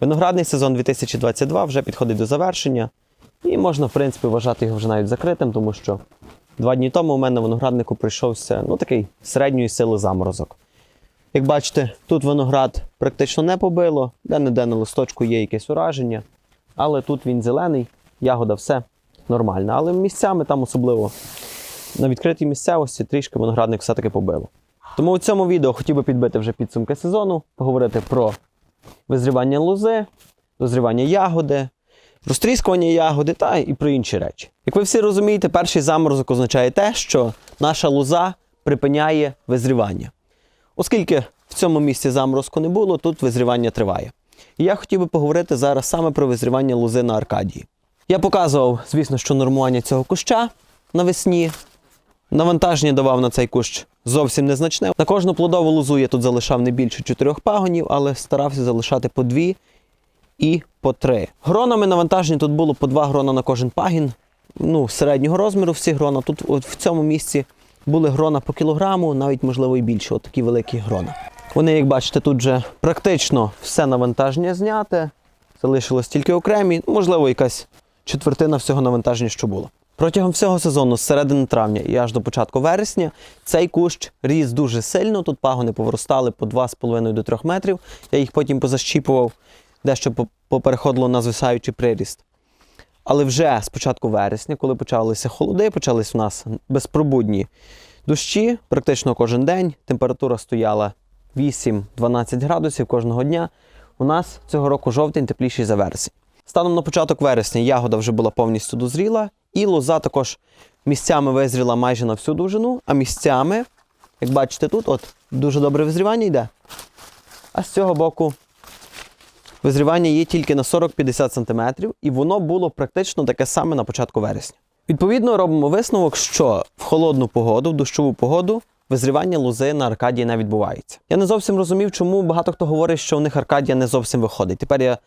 Виноградний сезон 2022 вже підходить до завершення, і можна, в принципі, вважати його вже навіть закритим, тому що два дні тому у мене на винограднику прийшовся ну, такий середньої сили заморозок. Як бачите, тут виноград практично не побило, де-не-де на листочку є якесь ураження, але тут він зелений, ягода все нормально. Але місцями там особливо на відкритій місцевості трішки виноградник все-таки побило. Тому у цьому відео хотів би підбити вже підсумки сезону, поговорити про визрівання лози, дозрівання ягоди, розтріскування ягоди та і про інші речі. Як ви всі розумієте, перший заморозок означає те, що наша лоза припиняє визрівання. Оскільки в цьому місці заморозку не було, тут визрівання триває. І я хотів би поговорити зараз саме про визрівання лози на Аркадії. Я показував, звісно, що нормування цього куща навесні. Навантаження давав на цей кущ зовсім незначне. На кожну плодову лозу я тут залишав не більше чотирьох пагонів, але старався залишати по дві і по три. Гронами навантаження тут було по два грона на кожен пагін. Ну, середнього розміру всі грона. Тут от в цьому місці були грона по кілограму, навіть можливо і більше, от такі великі грона. Вони, як бачите, тут вже практично все навантаження зняте. Залишилось тільки окремі, можливо, якась четвертина всього навантаження, що було. Протягом всього сезону, з середини травня і аж до початку вересня, цей кущ ріс дуже сильно. Тут пагони повиростали по 2,5 до 3 метрів. Я їх потім позащіпував, дещо по- попереходило на звисаючий приріст. Але вже з початку вересня, коли почалися холоди, почались у нас безпробудні дощі, практично кожен день. Температура стояла 8-12 градусів кожного дня. У нас цього року жовтень тепліший за вересень. Станом на початок вересня ягода вже була повністю дозріла, і лоза також місцями визріла майже на всю довжину, а місцями, як бачите тут, от дуже добре визрівання йде. А з цього боку визрівання є тільки на 40-50 см, і воно було практично таке саме на початку вересня. Відповідно, робимо висновок, що в холодну погоду, в дощову погоду, визрівання лози на Аркадії не відбувається. Я не зовсім розумів, чому багато хто говорить, що у них Аркадія не зовсім виходить. Тепер я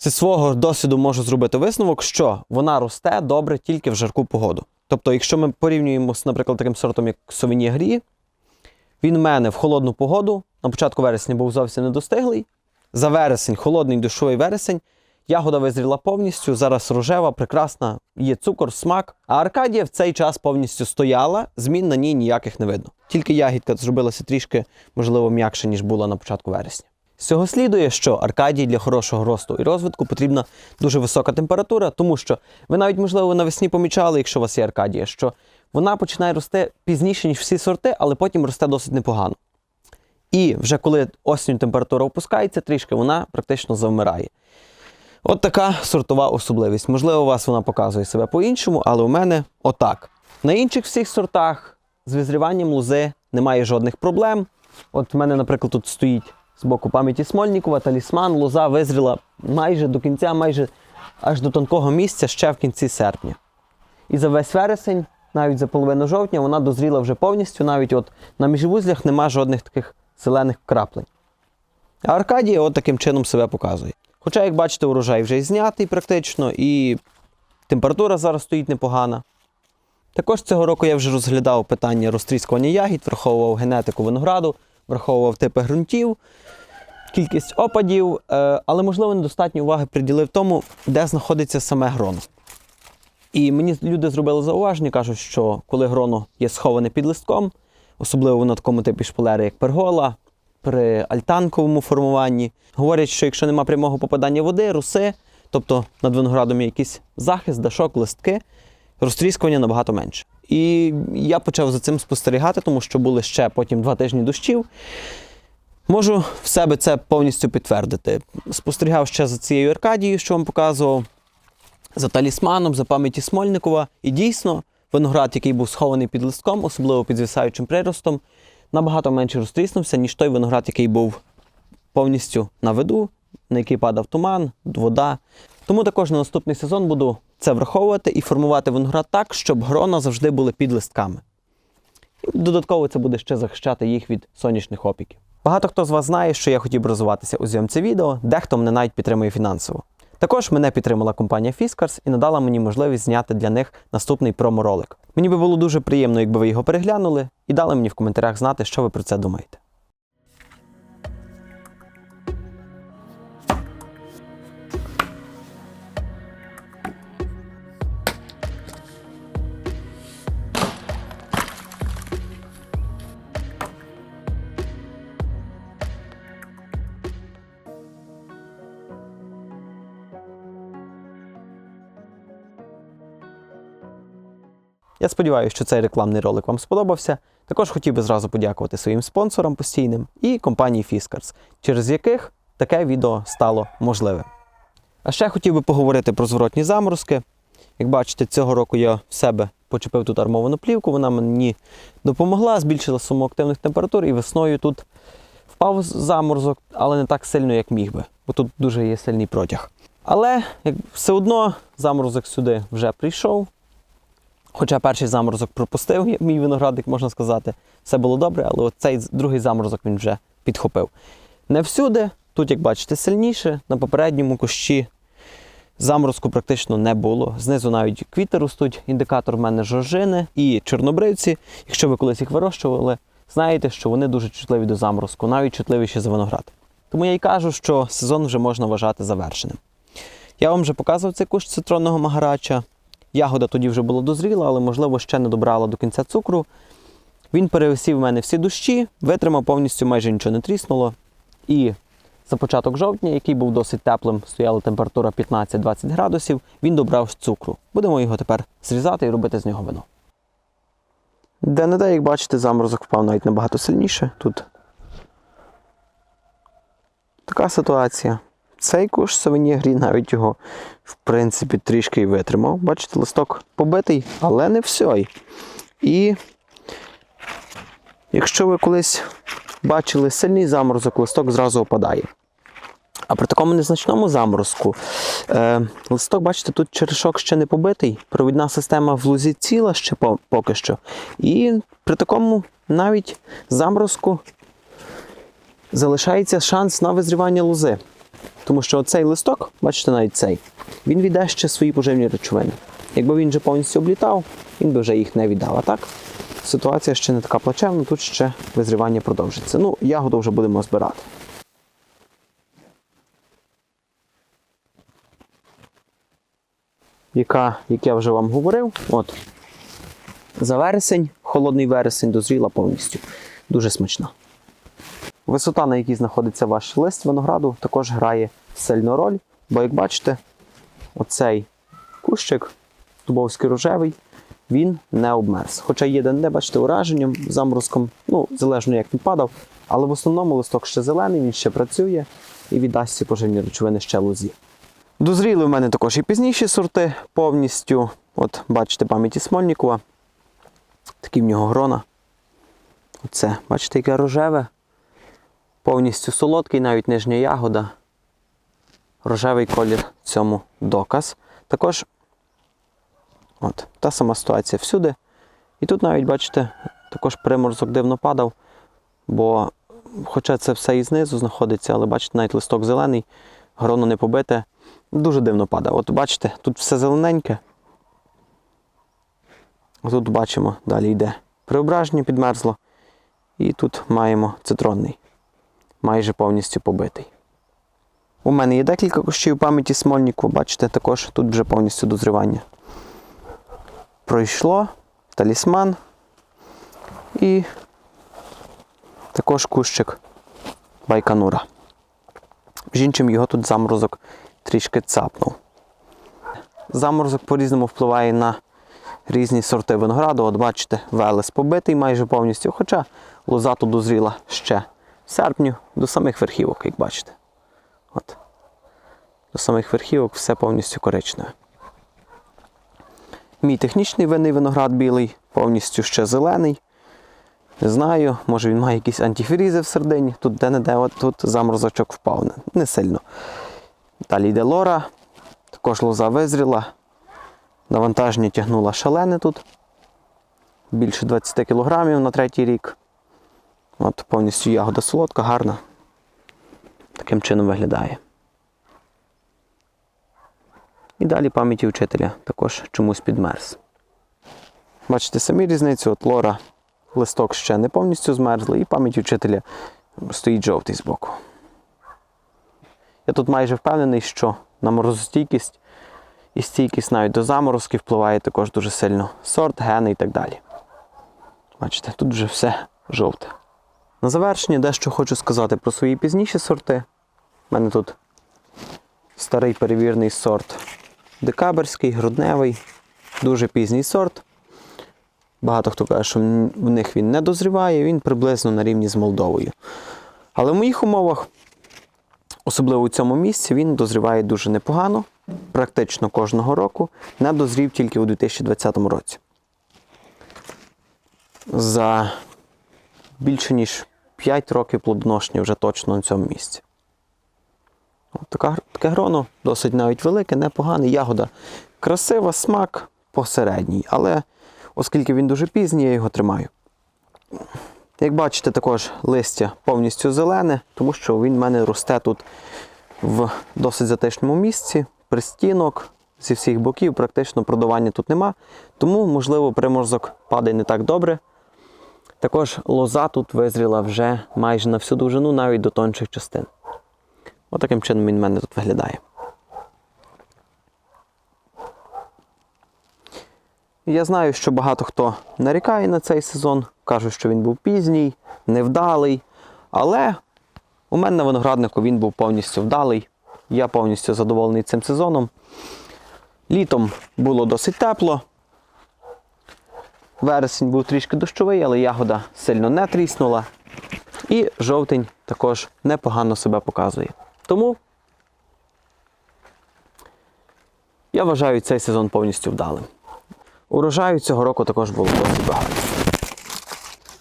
зі свого досвіду можу зробити висновок, що вона росте добре тільки в жарку погоду. Тобто, якщо ми порівнюємо з, наприклад, таким сортом, як Совіні Грі, він в мене в холодну погоду на початку вересня був зовсім недостиглий. За вересень, холодний дощовий вересень, ягода визріла повністю, зараз рожева, прекрасна, є цукор, смак. А Аркадія в цей час повністю стояла, змін на ній ніяких не видно. Тільки ягідка зробилася трішки, можливо, м'якше, ніж була на початку вересня. З цього слідує, що Аркадії для хорошого росту і розвитку потрібна дуже висока температура, тому що ви навіть, можливо, навесні помічали, якщо у вас є Аркадія, що вона починає рости пізніше, ніж всі сорти, але потім росте досить непогано. І вже коли осінню температура опускається трішки, вона практично завмирає. От така сортова особливість. Можливо, у вас вона показує себе по-іншому, але у мене отак. На інших всіх сортах з визріванням лози немає жодних проблем. От в мене, наприклад, тут стоїть з боку пам'яті Смольнікова, талісман, лоза визріла майже до кінця, майже аж до тонкого місця ще в кінці серпня. І за весь вересень, навіть за половину жовтня, вона дозріла вже повністю, навіть от на міжвузлях нема жодних таких зелених краплень. А Аркадія от таким чином себе показує. Хоча, як бачите, урожай вже і знятий практично, і температура зараз стоїть непогана. Також цього року я вже розглядав питання розтріскування ягід, враховував генетику винограду, враховував типи ґрунтів, кількість опадів, е, але, можливо, недостатньо уваги приділив тому, де знаходиться саме гроно. І мені люди зробили зауваження, кажуть, що коли гроно є сховане під листком, особливо на такому типі шпалери, як пергола, при альтанковому формуванні, говорять, що якщо нема прямого попадання води, руси, тобто над виноградом є якийсь захист, дашок, листки, розтріскування набагато менше. І я почав за цим спостерігати, тому що були ще потім два тижні дощів. Можу в себе це повністю підтвердити. Спостерігав ще за цією Аркадією, що вам показував за талісманом, за пам'яті Смольникова. І дійсно, виноград, який був схований під листком, особливо під звисаючим приростом, набагато менше розтріснувся, ніж той виноград, який був повністю на виду, на який падав туман, вода. Тому також на наступний сезон буду це враховувати і формувати виноград так, щоб грона завжди були під листками. І додатково це буде ще захищати їх від сонячних опіків. Багато хто з вас знає, що я хотів розвиватися у зйомці відео, дехто мене навіть підтримує фінансово. Також мене підтримала компанія Fiskars і надала мені можливість зняти для них наступний промо-ролик. Мені би було дуже приємно, якби ви його переглянули і дали мені в коментарях знати, що ви про це думаєте. Сподіваюся, що цей рекламний ролик вам сподобався. Також хотів би зразу подякувати своїм спонсорам постійним і компанії Fiskars, через яких таке відео стало можливим. А ще хотів би поговорити про зворотні заморозки. Як бачите, цього року я в себе почепив тут армовану плівку, вона мені допомогла, збільшила суму активних температур і весною тут впав заморозок, але не так сильно, як міг би, бо тут дуже є сильний протяг. Але як все одно заморозок сюди вже прийшов. Хоча перший заморозок пропустив, мій виноградник, можна сказати, все було добре, але цей другий заморозок він вже підхопив. Не всюди, тут, як бачите, сильніше, на попередньому кущі заморозку практично не було. Знизу навіть квіти ростуть, індикатор в мене жоржини і чорнобривці. Якщо ви колись їх вирощували, знаєте, що вони дуже чутливі до заморозку, навіть чутливіші за виноград. Тому я й кажу, що сезон вже можна вважати завершеним. Я вам вже показував цей кущ цитронного магарача. Ягода тоді вже була дозріла, але, можливо, ще не добрала до кінця цукру. Він перевисів в мене всі дощі, витримав повністю майже нічого не тріснуло. І за початок жовтня, який був досить теплим, стояла температура 15-20 градусів, він добрав цукру. Будемо його тепер зрізати і робити з нього вино. Де не де, як бачите, заморозок впав навіть набагато сильніше. Тут така ситуація. Цей куш савинєгрі навіть його, в принципі, трішки і витримав. Бачите, листок побитий, але не все. І якщо ви колись бачили сильний заморозок, листок зразу опадає. А при такому незначному заморозку е, листок, бачите, тут черешок ще не побитий, провідна система в лузі ціла ще по- поки що. І при такому навіть заморозку залишається шанс на визрівання лози. Тому що цей листок, бачите, навіть цей, він віддасть ще свої поживні речовини. Якби він вже повністю облітав, він би вже їх не віддав. А так, ситуація ще не така плачевна, тут ще визрівання продовжиться. Ну, ягоду вже будемо збирати. Яка, як я вже вам говорив, от за вересень, холодний вересень дозріла повністю. Дуже смачна. Висота, на якій знаходиться ваш лист винограду, також грає сильну роль, бо, як бачите, оцей кущик дубовський рожевий, він не обмерз. Хоча є де, бачите, ураженням, заморозком, ну, залежно як він падав, але в основному листок ще зелений, він ще працює і віддасть ці поживні речовини ще лозі. Дозріли в мене також і пізніші сорти повністю. От, бачите, пам'яті Смольнікова. Такі в нього грона. Оце, бачите, яке рожеве. Повністю солодкий, навіть нижня ягода. Рожевий колір цьому доказ. Також от, та сама ситуація всюди. І тут навіть, бачите, також приморозок дивно падав, бо, хоча це все і знизу знаходиться, але бачите, навіть листок зелений, гроно не побите. Дуже дивно падав. От бачите, тут все зелененьке. Тут бачимо, далі йде преображення підмерзло. І тут маємо цитронний майже повністю побитий. У мене є декілька кущів пам'яті Смольніку, бачите, також тут вже повністю дозрівання. Пройшло талісман і також кущик байканура. Між іншим його тут заморозок трішки цапнув. Заморозок по-різному впливає на різні сорти винограду. От бачите, велес побитий майже повністю, хоча лоза тут дозріла ще серпню до самих верхівок, як бачите. От. До самих верхівок все повністю коричневе. Мій технічний винний виноград білий, повністю ще зелений. Не знаю, може він має якісь антифрізи всередині. Тут де-не-де, от тут заморозочок впав. Не сильно. Далі йде лора, також лоза визріла. Навантаження тягнула шалене тут. Більше 20 кг на третій рік. От повністю ягода солодка, гарна. Таким чином виглядає. І далі пам'яті вчителя також чомусь підмерз. Бачите самі різницю, от лора, листок ще не повністю змерзли, і пам'ять вчителя стоїть жовтий збоку. Я тут майже впевнений, що на морозостійкість і стійкість навіть до заморозків впливає також дуже сильно сорт, гени і так далі. Бачите, тут вже все жовте. На завершення дещо хочу сказати про свої пізніші сорти. У мене тут старий перевірний сорт декабрьський, грудневий, дуже пізній сорт. Багато хто каже, що в них він не дозріває, він приблизно на рівні з Молдовою. Але в моїх умовах, особливо у цьому місці, він дозріває дуже непогано, практично кожного року. Не дозрів тільки у 2020 році. За більше ніж 5 років плодоношення вже точно на цьому місці. От така, таке гроно досить навіть велике, непогане. Ягода красива, смак посередній. Але оскільки він дуже пізній, я його тримаю. Як бачите, також листя повністю зелене, тому що він в мене росте тут в досить затишному місці, пристінок зі всіх боків, практично продування тут нема. Тому, можливо, приморозок падає не так добре. Також лоза тут визріла вже майже на всю довжину, навіть до тонших частин. Отаким чином він в мене тут виглядає. Я знаю, що багато хто нарікає на цей сезон, кажуть, що він був пізній, невдалий. Але у мене на винограднику він був повністю вдалий. Я повністю задоволений цим сезоном. Літом було досить тепло. Вересень був трішки дощовий, але ягода сильно не тріснула. І жовтень також непогано себе показує. Тому я вважаю цей сезон повністю вдалим. Урожаю цього року також було досить багато.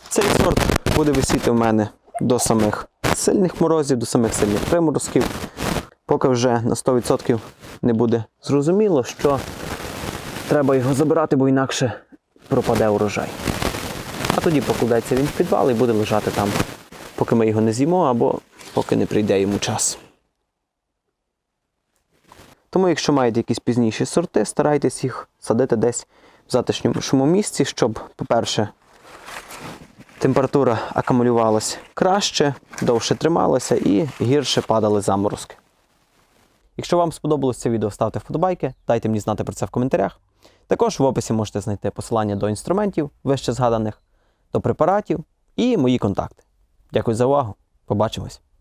Цей сорт буде висіти в мене до самих сильних морозів, до самих сильних приморозків, поки вже на 100% не буде зрозуміло, що треба його забирати, бо інакше пропаде урожай. А тоді покладеться він в підвал і буде лежати там, поки ми його не з'їмо або поки не прийде йому час. Тому, якщо маєте якісь пізніші сорти, старайтесь їх садити десь в затишнішому місці, щоб, по-перше, температура акумулювалась краще, довше трималася і гірше падали заморозки. Якщо вам сподобалось це відео, ставте вподобайки, дайте мені знати про це в коментарях. Також в описі можете знайти посилання до інструментів, вище згаданих, до препаратів і мої контакти. Дякую за увагу. Побачимось!